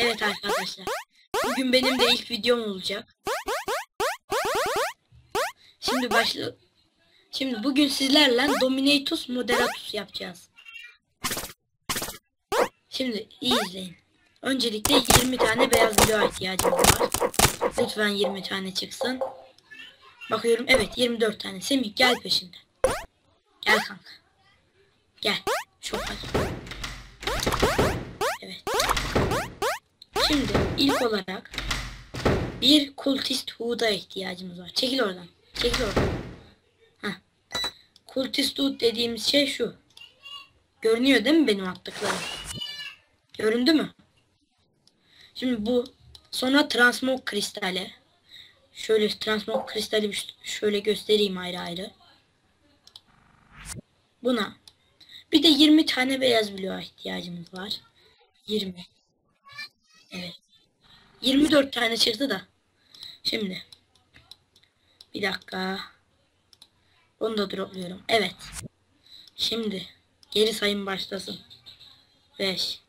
Evet arkadaşlar. Bugün benim de ilk videom olacak. Şimdi başla. Şimdi bugün sizlerle Dominatus Moderatus yapacağız. Şimdi iyi izleyin. Öncelikle 20 tane beyaz bloğa ihtiyacımız var. Lütfen 20 tane çıksın. Bakıyorum evet 24 tane. Semih gel peşimden. Gel kanka. Gel. Çok hadi. Şimdi ilk olarak bir kultist Hood'a ihtiyacımız var. Çekil oradan. Çekil oradan. Heh. Kultist Hood dediğimiz şey şu. Görünüyor değil mi benim attıklarım? Göründü mü? Şimdi bu sonra transmog kristali. Şöyle transmog kristali şöyle göstereyim ayrı ayrı. Buna. Bir de 20 tane beyaz bloğa ihtiyacımız var. 20. Evet. 24 tane çıktı da. Şimdi. Bir dakika. Onu da dropluyorum. Evet. Şimdi. Geri sayım başlasın. 5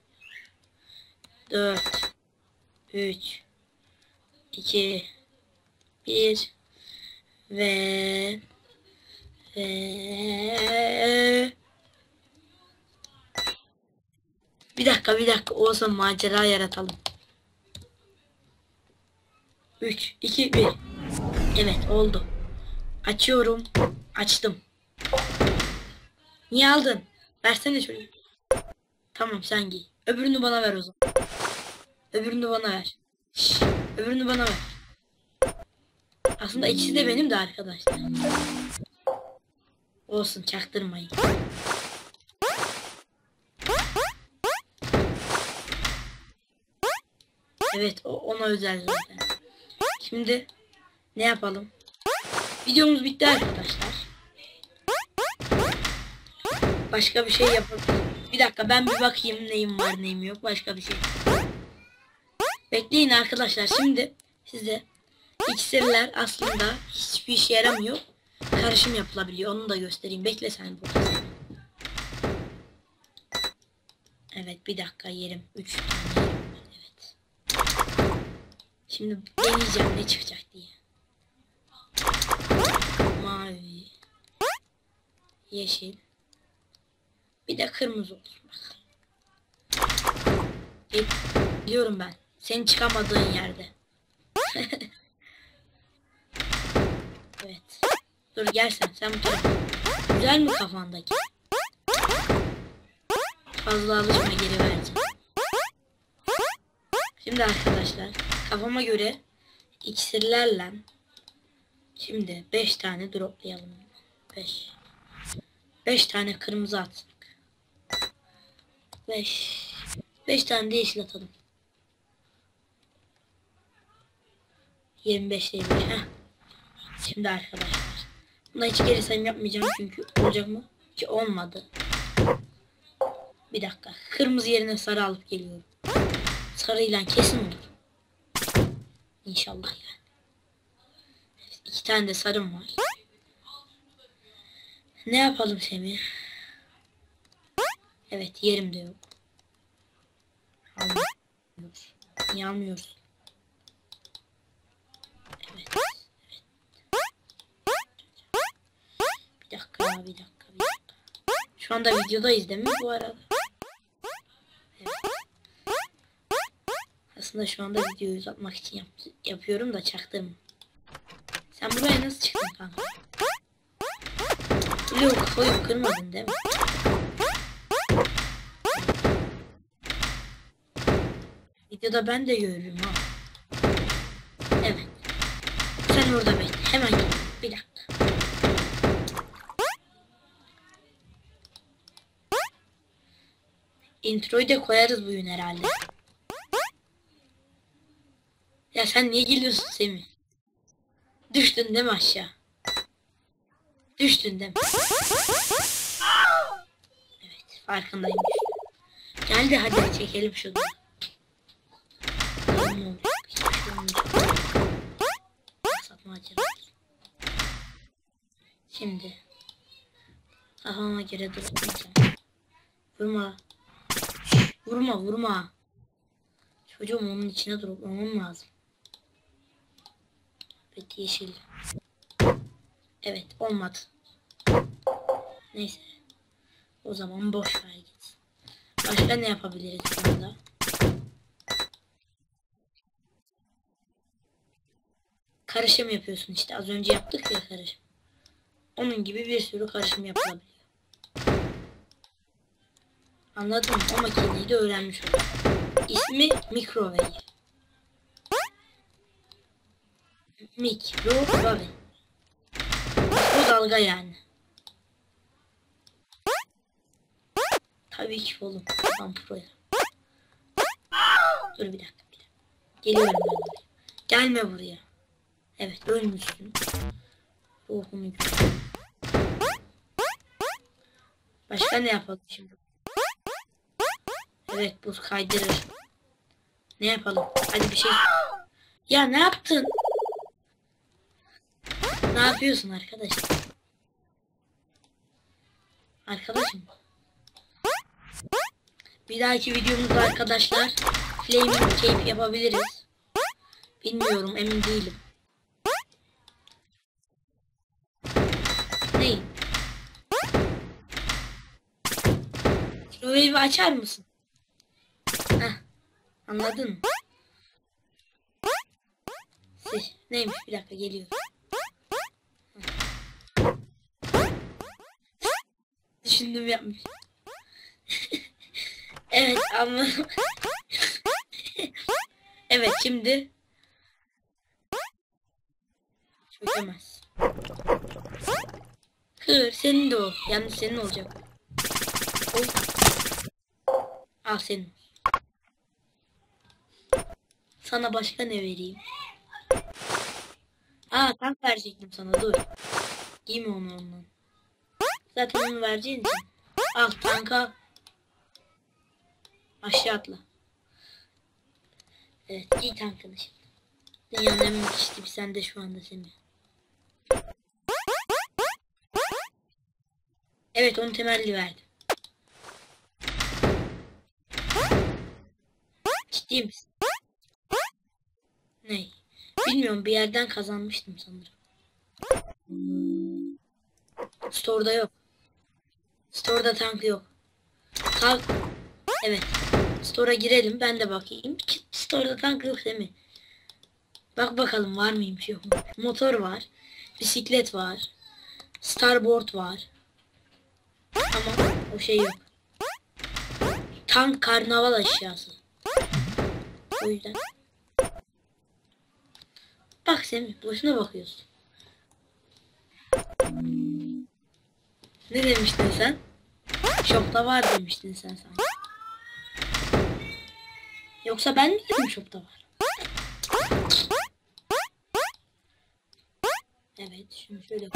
4 3 2 1 ve ve bir dakika bir dakika olsun macera yaratalım. 3 2 1 Evet oldu. Açıyorum. Açtım. Niye aldın? Versene şöyle. Tamam sen giy. Öbürünü bana ver o zaman. Öbürünü bana ver. Şş, öbürünü bana ver. Aslında ikisi de benim de arkadaşlar. Olsun çaktırmayın. Evet o ona özel zaten. Şimdi ne yapalım? Videomuz bitti arkadaşlar. Başka bir şey yapalım. Bir dakika ben bir bakayım neyim var neyim yok. Başka bir şey. Bekleyin arkadaşlar. Şimdi size iksirler aslında hiçbir işe yaramıyor. Karışım yapılabiliyor. Onu da göstereyim. Bekle sen burada. Evet bir dakika yerim. 3 tane. Şimdi deneyeceğim ne çıkacak diye. Mavi. Yeşil. Bir de kırmızı olsun bakalım. Biliyorum ben. Senin çıkamadığın yerde. evet. Dur gel sen. Sen bu tarafa. Güzel mi kafandaki? Fazla alışma geri vereceğim. Şimdi arkadaşlar kafama göre iksirlerle şimdi 5 tane droplayalım. 5 5 tane kırmızı attık. 5 5 tane de yeşil atalım. 25 değil. Heh. Şimdi arkadaşlar. Buna hiç geri sayım yapmayacağım çünkü olacak mı? Ki olmadı. Bir dakika. Kırmızı yerine sarı alıp geliyorum. Sarıyla kesin olur. İnşallah yani. Evet, iki tane de sarım var. Ne yapalım Semih? Evet yerim de yok. Almıyoruz. Niye almıyoruz? Evet. evet. Bir dakika bir dakika bir dakika. Şu anda videodayız değil mi bu arada? Aslında şu anda videoyu uzatmak için yap yapıyorum da çaktım. Sen buraya nasıl çıktın kanka? Yok koyup kırmadın değil mi? Videoda ben de görürüm ha. Evet. Sen orada bekle. Hemen gel. Bir dakika. Introyu da koyarız bugün herhalde. Ya sen niye geliyorsun Semih? Düştün değil mi aşağı? Düştün değil mi? Evet farkındayım düştüm. Geldi hadi çekelim şunu. Satma acele. Şimdi. Kafama göre durmayacağım. Vurma. Vurma vurma. Çocuğum onun içine droplamam lazım. Evet yeşil. Evet olmadı. Neyse. O zaman boş ver gitsin. Başka ne yapabiliriz burada? Karışım yapıyorsun işte. Az önce yaptık ya karışım. Onun gibi bir sürü karışım yapılabiliyor. Anladın mı? O makineyi de öğrenmiş olduk. İsmi Microwave. Microwave. Bu dalga yani. Tabii ki oğlum. Tamam proya. Dur bir dakika. Bir dakika. Geliyorum ben buraya. Gelme buraya. Evet ölmüşsün. Yükselt. Başka ne yapalım şimdi? Evet buz kaydırır. Ne yapalım? Hadi bir şey. Ya ne yaptın? Ne yapıyorsun arkadaş? Arkadaşım. Bir dahaki videomuzda arkadaşlar Flaming Cape yapabiliriz. Bilmiyorum emin değilim. Ne? Microwave'i açar mısın? Heh. Anladın mı? Neymiş bir dakika geliyor. Heh. Düşündüm yapmış. evet ama Evet şimdi çökemez. Kır senin de o. Yalnız senin olacak. Oy. Al senin. Sana başka ne vereyim? Aa tank verecektim sana dur. Giyme onu ondan. Zaten onu vereceğin için. Al tanka. Aşağı atla. Evet giy tankını şimdi. Dünyanın en müthiş tipi sende şu anda Semih. Evet onu temelli verdim. Ciddi misin? Ne? Bilmiyorum bir yerden kazanmıştım sanırım. Store'da yok. Store'da tank yok. Tank. Evet. Store'a girelim ben de bakayım. Store'da tank yok değil mi? Bak bakalım var mıymış yok mu? Motor var. Bisiklet var. Starboard var. Ama o şey yok. Tank karnaval eşyası. O yüzden. Bak Semih boşuna bakıyorsun. Ne demiştin sen? Shop'ta var demiştin sen sanki. Yoksa ben mi dedim shop'ta var? Evet şunu şöyle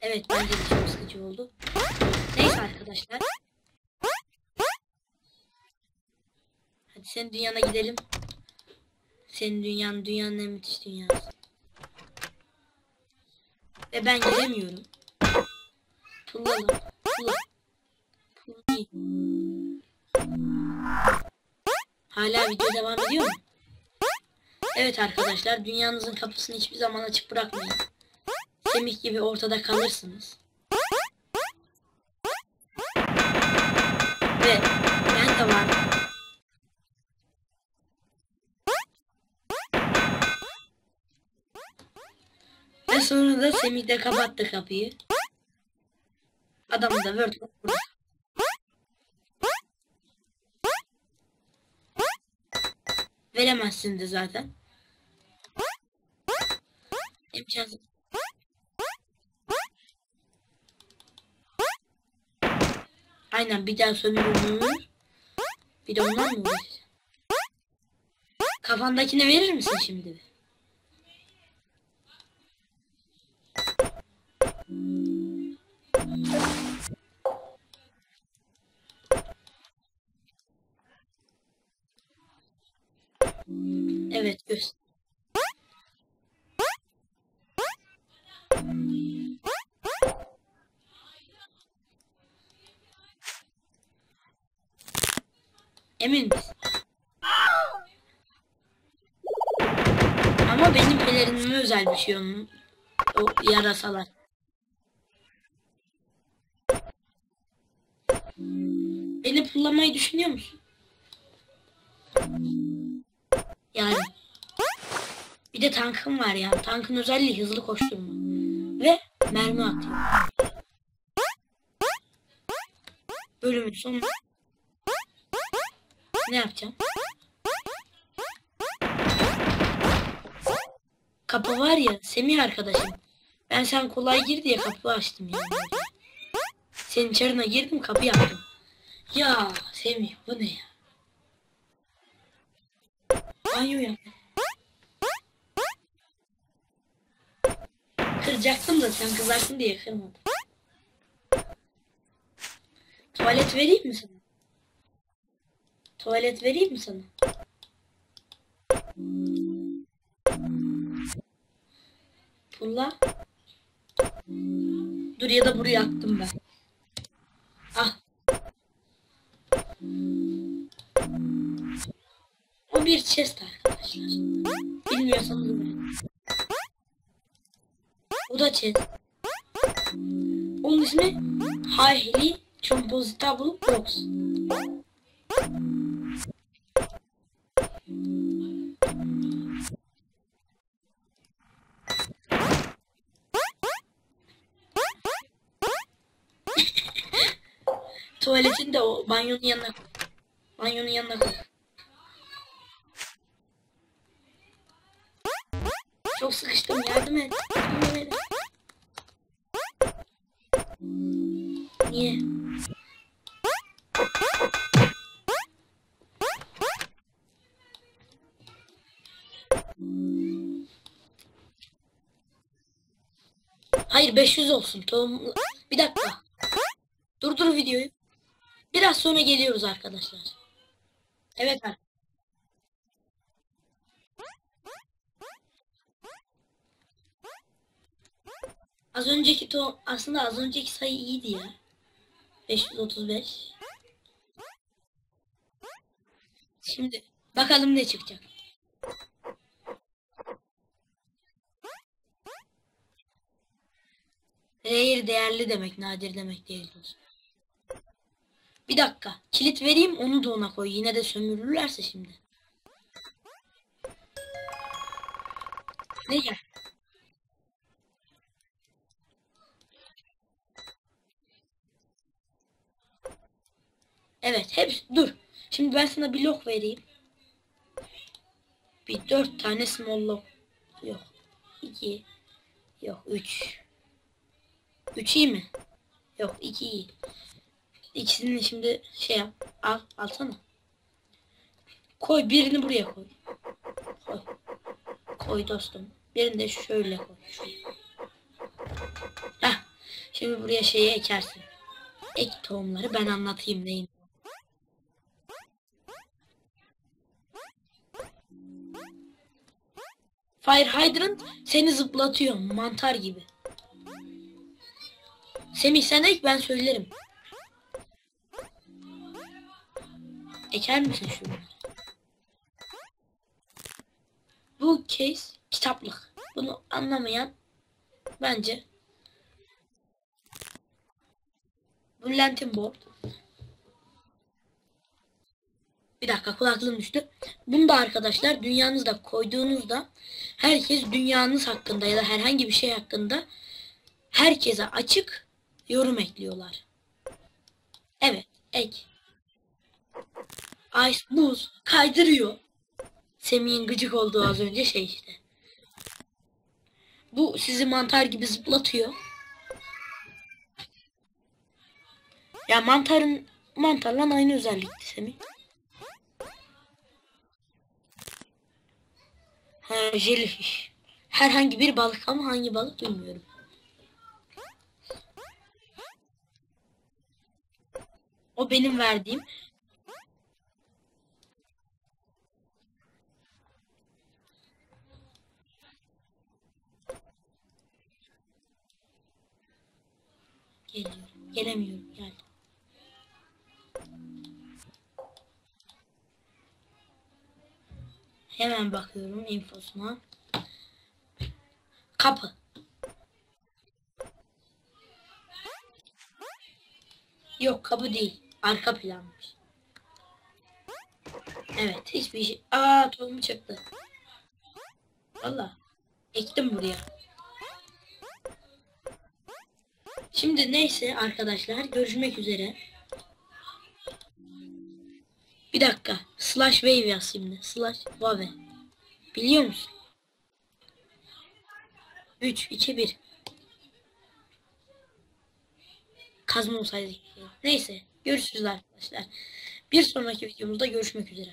Evet bence de çok sıkıcı oldu. Neyse arkadaşlar. Hadi senin dünyana gidelim. Senin dünyanın dünyanın en müthiş dünyası. Ve ben gidemiyorum. Hala video devam ediyor mu? Evet arkadaşlar dünyanızın kapısını hiçbir zaman açık bırakmayın. Semih gibi ortada kalırsınız. Ve ben de var. Ve sonra da Semih de kapattı kapıyı. Adam da Word. Veremezsin de zaten. İmkansız. Aynen bir daha sömürülür. Bir de ondan mı uğraşacağım? Kafandakini verir misin şimdi? Emin? Ama benim pelerinime özel bir şey onun. O yarasalar. Beni pullamayı düşünüyor musun? Yani. Bir de tankım var ya. Tankın özelliği hızlı koşturma. Ve mermi atıyor. Bölümün sonu ne yapacağım? Kapı var ya Semih arkadaşım. Ben sen kolay gir diye kapı açtım yani. Senin içerine girdim kapı yaptım. Ya Semih bu ne ya? Banyo yaptım. Kıracaktım da sen kızarsın diye kırmadım. Tuvalet vereyim mi sana? Tuvalet vereyim mi sana? Pulla. Dur ya da buraya attım ben. Ah. O bir chest arkadaşlar. Bilmiyorsanız ben. O da chest. Onun ismi Highly Compostable Box. Tuvaletin de o banyonun yanına koy. Banyonun yanına koy. Çok sıkıştım yardım et. Yardım et. Niye? Hayır 500 olsun. Tohum... Bir dakika. Durdur videoyu. Biraz sonra geliyoruz arkadaşlar. Evet arkadaşlar. Az önceki to aslında az önceki sayı iyiydi ya. 535. Şimdi bakalım ne çıkacak. Rare değerli demek, nadir demek değil dostum. Bir dakika. Kilit vereyim onu da ona koy. Yine de sömürürlerse şimdi. Ne gel? Evet hep dur. Şimdi ben sana bir lock vereyim. Bir dört tane small lock. Yok. iki. Yok üç. Üç iyi mi? Yok iki iyi. İkisini şimdi şey yap. Al. Alsana. Koy birini buraya koy. Koy. Koy dostum. Birini de şöyle koy. Şöyle. Heh. Şimdi buraya şeyi ekersin. Ek tohumları ben anlatayım neyin. Fire Hydrant seni zıplatıyor mantar gibi. Semih sen ek ben söylerim. Eker misin şunu? Bu case kitaplık. Bunu anlamayan bence Bulletin board. Bir dakika kulaklığım düştü. Bunu da arkadaşlar dünyanızda koyduğunuzda herkes dünyanız hakkında ya da herhangi bir şey hakkında herkese açık yorum ekliyorlar. Evet ek. Ice buz kaydırıyor. Semih'in gıcık olduğu az önce şey işte. Bu sizi mantar gibi zıplatıyor. Ya mantarın mantarla aynı özellikti Semih. Ha, jellyfish. Herhangi bir balık ama hangi balık bilmiyorum. O benim verdiğim. Geliyorum. Gelemiyorum. Geldim. Hemen bakıyorum infosuna. Kapı. Yok kapı değil. Arka planmış. Evet hiçbir şey. Aa tohumu çıktı. Valla. Ektim buraya. Şimdi neyse arkadaşlar görüşmek üzere. Bir dakika. Slash wave yaz şimdi. Slash wave. Biliyor musun? 3, 2, 1. Kazma olsaydı. Neyse. Görüşürüz arkadaşlar. Bir sonraki videomuzda görüşmek üzere.